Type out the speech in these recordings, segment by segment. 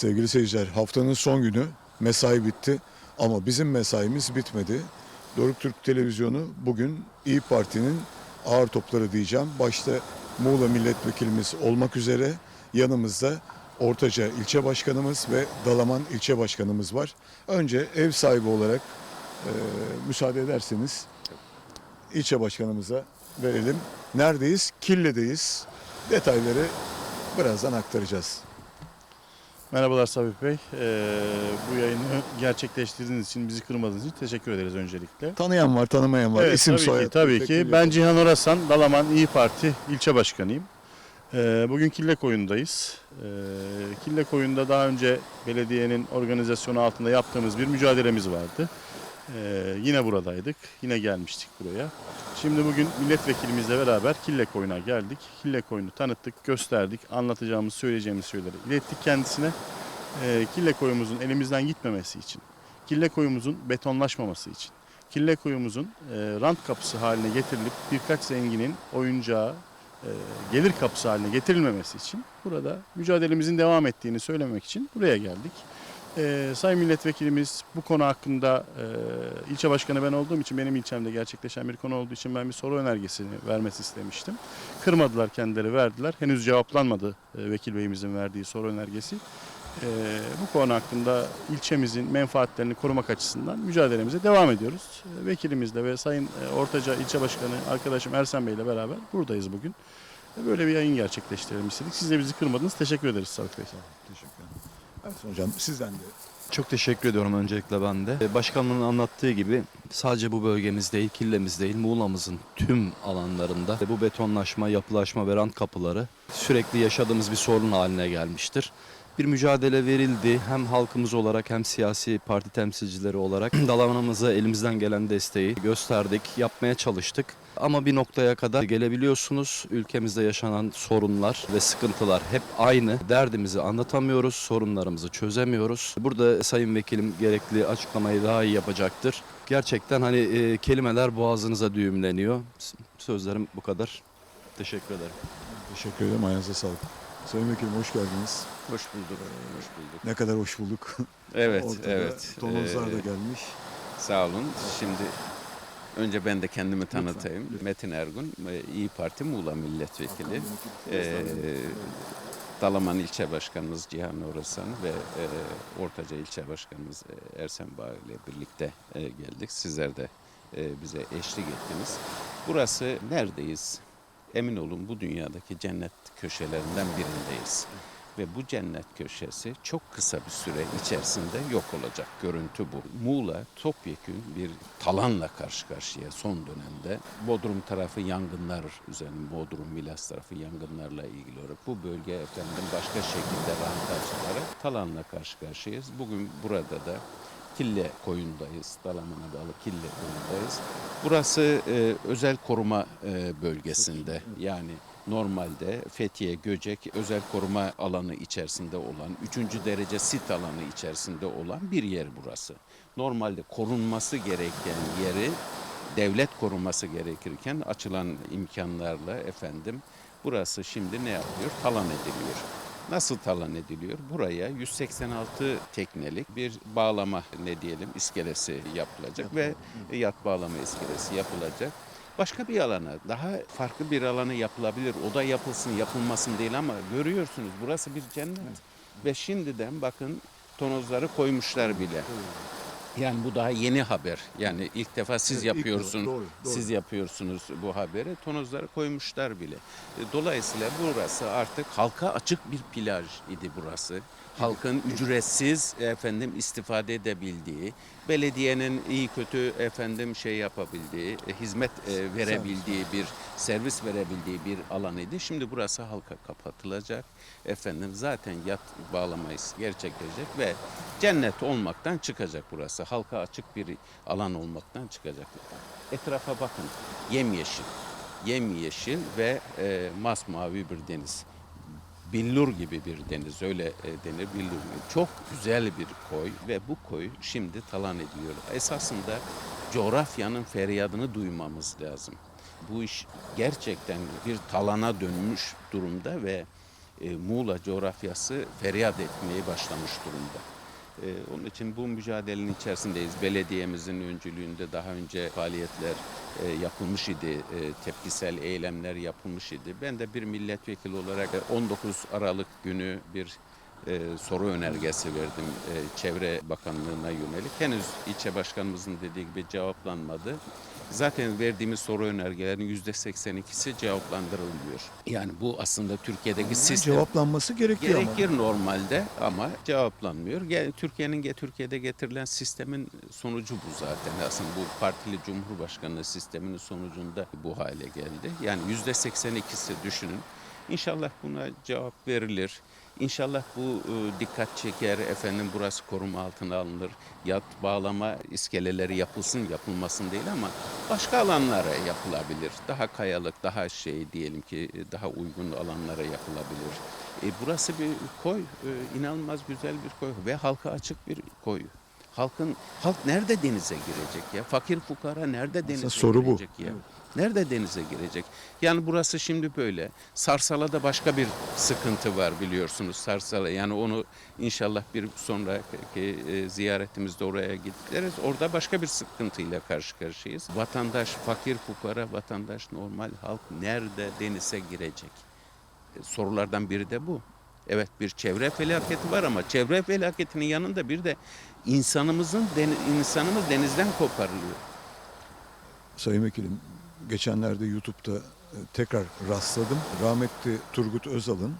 Sevgili seyirciler haftanın son günü mesai bitti ama bizim mesaimiz bitmedi. Doruk Türk Televizyonu bugün İyi Parti'nin ağır topları diyeceğim. Başta Muğla Milletvekilimiz olmak üzere yanımızda Ortaca İlçe Başkanımız ve Dalaman İlçe Başkanımız var. Önce ev sahibi olarak e, müsaade ederseniz ilçe başkanımıza verelim. Neredeyiz? Kille'deyiz. Detayları birazdan aktaracağız. Merhabalar Sabih Bey. Ee, bu yayını gerçekleştirdiğiniz için, bizi kırmadığınız için teşekkür ederiz öncelikle. Tanıyan var, tanımayan var. Evet, İsim tabii soyad. ki, tabii ki. Ben Cihan Orasan, Dalaman İyi Parti ilçe başkanıyım. Ee, bugün Kille Koyun'dayız. Ee, Kille Koyun'da daha önce belediyenin organizasyonu altında yaptığımız bir mücadelemiz vardı. Ee, yine buradaydık, yine gelmiştik buraya. Şimdi bugün milletvekilimizle beraber Kille Koyun'a geldik. Kille Koyun'u tanıttık, gösterdik, anlatacağımız, söyleyeceğimiz şeyleri ilettik kendisine. Ee, Kille Koyun'umuzun elimizden gitmemesi için, Kille Koyun'umuzun betonlaşmaması için, Kille Koyun'umuzun e, rant kapısı haline getirilip birkaç zenginin oyuncağı, e, gelir kapısı haline getirilmemesi için burada mücadelemizin devam ettiğini söylemek için buraya geldik. Ee, Sayın Milletvekilimiz bu konu hakkında e, ilçe başkanı ben olduğum için benim ilçemde gerçekleşen bir konu olduğu için ben bir soru önergesini vermesi istemiştim. Kırmadılar kendileri verdiler. Henüz cevaplanmadı e, vekil beyimizin verdiği soru önergesi. Ee, bu konu hakkında ilçemizin menfaatlerini korumak açısından mücadelemize devam ediyoruz. Ee, Vekilimizle ve Sayın e, Ortaca ilçe başkanı arkadaşım Ersen Bey ile beraber buradayız bugün. Ee, Böyle bir yayın gerçekleştirelim istedik. Siz de bizi kırmadınız. Teşekkür ederiz Sabit Bey. Teşekkür ederim. Ersan Hocam sizden de. Çok teşekkür ediyorum öncelikle ben de. Ee, Başkanımın anlattığı gibi sadece bu bölgemiz değil, Kille'miz değil, Muğla'mızın tüm alanlarında bu betonlaşma, yapılaşma ve rant kapıları sürekli yaşadığımız bir sorun haline gelmiştir. Bir mücadele verildi hem halkımız olarak hem siyasi parti temsilcileri olarak dalanımıza elimizden gelen desteği gösterdik, yapmaya çalıştık. Ama bir noktaya kadar gelebiliyorsunuz. Ülkemizde yaşanan sorunlar ve sıkıntılar hep aynı. Derdimizi anlatamıyoruz, sorunlarımızı çözemiyoruz. Burada Sayın Vekilim gerekli açıklamayı daha iyi yapacaktır. Gerçekten hani e, kelimeler boğazınıza düğümleniyor. Sözlerim bu kadar. Teşekkür ederim. Teşekkür ederim. Ayağınıza sağlık. Sayın Vekilim hoş geldiniz. Hoş bulduk. Hoş bulduk. Ne kadar hoş bulduk. Evet, Ortada evet. Tonozlar da Ee, gelmiş. Sağ olun. Şimdi önce ben de kendimi tanıtayım. Metin Ergun, e, İyi Parti Muğla Milletvekili. Ee, Dalaman İlçe Başkanımız Cihan Orasan ve e, Ortaca İlçe Başkanımız e, Ersen Bağ ile birlikte e, geldik. Sizler de e, bize eşlik ettiniz. Burası neredeyiz? Emin olun bu dünyadaki cennet köşelerinden birindeyiz. Ve bu cennet köşesi çok kısa bir süre içerisinde yok olacak. Görüntü bu. Muğla topyekün bir talanla karşı karşıya son dönemde. Bodrum tarafı yangınlar üzerine, Bodrum Milas tarafı yangınlarla ilgili olarak bu bölge efendim başka şekilde rantacılara talanla karşı karşıyayız. Bugün burada da Kille koyundayız. Dalaman'a bağlı Kille koyundayız. Burası e, özel koruma e, bölgesinde. Yani normalde Fethiye, Göcek özel koruma alanı içerisinde olan, 3. derece sit alanı içerisinde olan bir yer burası. Normalde korunması gereken yeri devlet koruması gerekirken açılan imkanlarla efendim burası şimdi ne yapıyor? Talan ediliyor. Nasıl talan ediliyor? Buraya 186 teknelik bir bağlama ne diyelim iskelesi yapılacak ve yat bağlama iskelesi yapılacak. Başka bir alana, daha farklı bir alana yapılabilir. O da yapılsın, yapılmasın değil ama görüyorsunuz burası bir cennet. Ve şimdiden bakın tonozları koymuşlar bile. Yani bu daha yeni haber. Yani ilk defa siz Evet, yapıyorsunuz. doğru, doğru. Siz yapıyorsunuz bu haberi. Tonozları koymuşlar bile. E, Dolayısıyla burası artık halka açık bir plaj idi burası. Halkın ücretsiz efendim istifade edebildiği, belediyenin iyi kötü efendim şey yapabildiği, e, hizmet e, verebildiği bir servis verebildiği bir alan idi. Şimdi burası halka kapatılacak. Efendim zaten yat bağlamayız gerçekleşecek ve cennet olmaktan çıkacak burası. Halka açık bir alan olmaktan çıkacak. Etrafa bakın. Yemyeşil. Yemyeşil ve e, masmavi bir deniz. Billur gibi bir deniz öyle e, denir billur. Çok güzel bir koy ve bu koy şimdi talan ediliyor. Esasında coğrafyanın feryadını duymamız lazım. Bu iş gerçekten bir talana dönmüş durumda ve e, Muğla coğrafyası feryat etmeye başlamış durumda. E, onun için bu mücadelenin içerisindeyiz. Belediyemizin öncülüğünde daha önce faaliyetler e, yapılmış idi, e, tepkisel eylemler yapılmış idi. Ben de bir milletvekili olarak e, 19 Aralık günü bir e, soru önergesi verdim e, Çevre Bakanlığı'na yönelik. Henüz ilçe başkanımızın dediği gibi cevaplanmadı. Zaten verdiğimiz soru önergelerin yüzde 82'si cevaplandırılmıyor. Yani bu aslında Türkiye'deki sistem Cevaplanması gerekiyor ama. gerekir normalde ama cevaplanmıyor. Ge- Türkiye'nin Türkiye'de getirilen sistemin sonucu bu zaten. Aslında bu partili cumhurbaşkanlığı sisteminin sonucunda bu hale geldi. Yani yüzde 82'si düşünün. İnşallah buna cevap verilir. İnşallah bu e, dikkat çeker, efendim burası koruma altına alınır. Yat bağlama iskeleleri yapılsın, yapılmasın değil ama başka alanlara yapılabilir. Daha kayalık, daha şey diyelim ki e, daha uygun alanlara yapılabilir. E, burası bir koy, e, inanılmaz güzel bir koy ve halka açık bir koy. Halkın halk nerede denize girecek ya? Fakir fukara nerede denize soru bu. girecek ya? Nerede denize girecek? Yani burası şimdi böyle. Sarsala'da başka bir sıkıntı var biliyorsunuz. Sarsala yani onu inşallah bir sonraki e, ziyaretimizde oraya gideriz. Orada başka bir sıkıntıyla karşı karşıyayız. Vatandaş, fakir fukara vatandaş, normal halk nerede denize girecek? E, Sorulardan biri de bu. Evet bir çevre felaketi var ama çevre felaketinin yanında bir de insanımızın insanımız denizden koparılıyor. Sayın Vekilim, geçenlerde YouTube'da e, tekrar rastladım. Rahmetli Turgut Özal'ın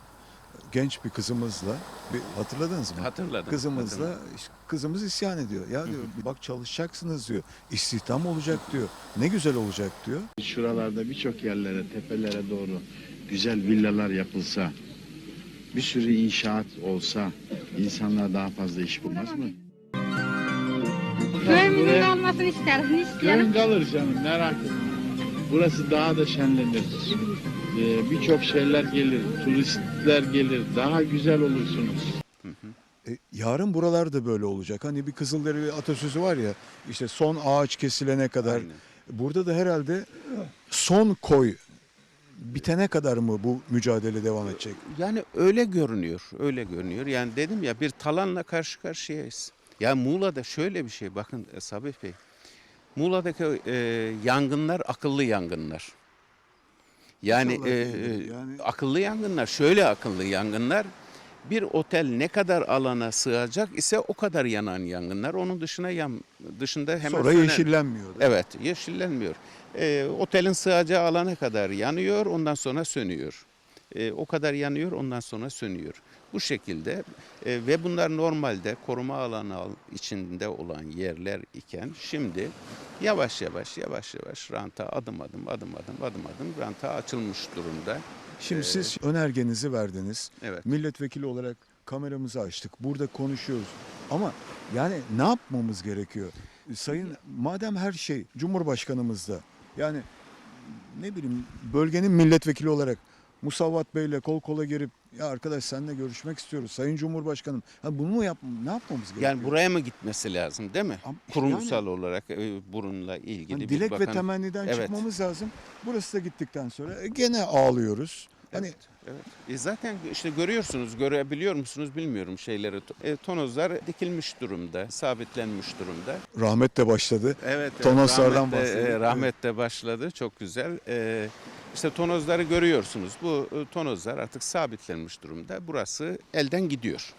genç bir kızımızla, bir hatırladınız mı? Hatırladım. Kızımızla, hatırladım. kızımız isyan ediyor. Ya diyor bak çalışacaksınız diyor. İstihdam olacak diyor. Ne güzel olacak diyor. Şuralarda birçok yerlere, tepelere doğru güzel villalar yapılsa, bir sürü inşaat olsa insanlar daha fazla iş bulmaz mı? Köyümüzün olmasını isteriz, ne Köyün isteyelim? kalır canım merak etme. Burası daha da şenlenir. Ee, birçok şeyler gelir, turistler gelir, daha güzel olursunuz. E, yarın buralar da böyle olacak. Hani bir Kızılderili atasözü var ya işte son ağaç kesilene kadar. Aynen. Burada da herhalde son koy bitene kadar mı bu mücadele devam edecek? Yani öyle görünüyor, öyle görünüyor. Yani dedim ya bir talanla karşı karşıyayız. Ya Muğla'da şöyle bir şey bakın e, Sabih Bey. Muğla'daki e, yangınlar akıllı yangınlar. Yani, e, e, Yani- akıllı yangınlar şöyle akıllı yangınlar. Bir otel ne kadar alana sığacak ise o kadar yanan yangınlar. Onun dışına yan, dışında hemen Sonra sönen- yeşillenmiyor. Evet, yeşillenmiyor. Ee, otelin sığacağı alana kadar yanıyor, ondan sonra sönüyor. Ee, o kadar yanıyor, ondan sonra sönüyor. Bu şekilde e, ve bunlar normalde koruma alanı al- içinde olan yerler iken şimdi yavaş yavaş yavaş yavaş ranta adım adım adım adım adım adım ranta açılmış durumda. Şimdi siz önergenizi verdiniz. Evet. Milletvekili olarak kameramızı açtık. Burada konuşuyoruz. Ama yani ne yapmamız gerekiyor? Sayın madem her şey Cumhurbaşkanımızda yani ne bileyim bölgenin milletvekili olarak Musavvat Bey'le kol kola girip ya arkadaş seninle görüşmek istiyoruz. Sayın Cumhurbaşkanım. Ha bunu mu yap ne yapmamız gerekiyor? Yani buraya mı gitmesi lazım değil mi? Ama Kurumsal olarak e, bununla ilgili Hani bir dilek ve temenniden Evet. çıkmamız lazım. Burası da gittikten sonra e, gene ağlıyoruz. Hani Evet. E zaten işte görüyorsunuz, görebiliyor musunuz bilmiyorum şeyleri. E, tonozlar dikilmiş durumda, sabitlenmiş durumda. rahmet de başladı. Evet, Tonozlardan rahmet de, bahsedelim. e, rahmet de başladı, çok güzel. E, işte tonozları görüyorsunuz. Bu e, tonozlar artık sabitlenmiş durumda. Burası elden gidiyor.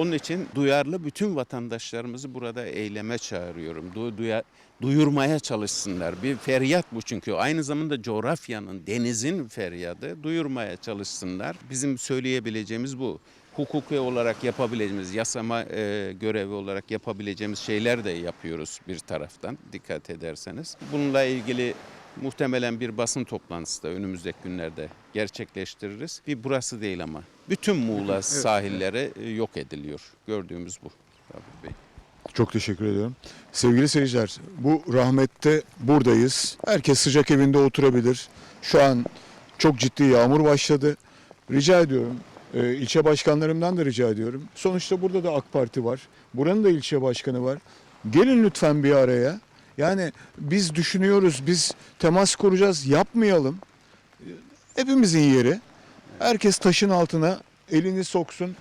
Onun için duyarlı bütün vatandaşlarımızı burada eyleme çağırıyorum. Du- duya- duyurmaya çalışsınlar. Bir feryat bu çünkü. Aynı zamanda coğrafyanın, denizin feryadı. Duyurmaya çalışsınlar. Bizim söyleyebileceğimiz bu. Hukuki olarak yapabileceğimiz, yasama e, görevi olarak yapabileceğimiz şeyler de yapıyoruz bir taraftan dikkat ederseniz. Bununla ilgili muhtemelen bir basın toplantısı da önümüzdeki günlerde gerçekleştiririz. Bir burası değil ama bütün Muğla sahilleri e, yok ediliyor. Gördüğümüz bu. Bey. Çok teşekkür ediyorum. Sevgili seyirciler, bu rahmette buradayız. Herkes sıcak evinde oturabilir. Şu an çok ciddi yağmur başladı. Rica ediyorum, e, ilçe başkanlarımdan da rica ediyorum. Sonuçta burada da AK Parti var. Buranın da ilçe başkanı var. Gelin lütfen bir araya. Yani biz düşünüyoruz, biz temas kuracağız, yapmayalım. E, Hepimizin yeri. Herkes taşın altına elini soksun.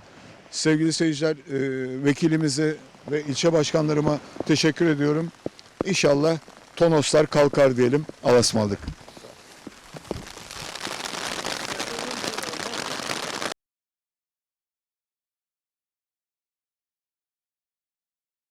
Sevgili seyirciler, e, vekilimize ve ilçe başkanlarıma teşekkür ediyorum. İnşallah Tonoslar kalkar diyelim. Alasmalık.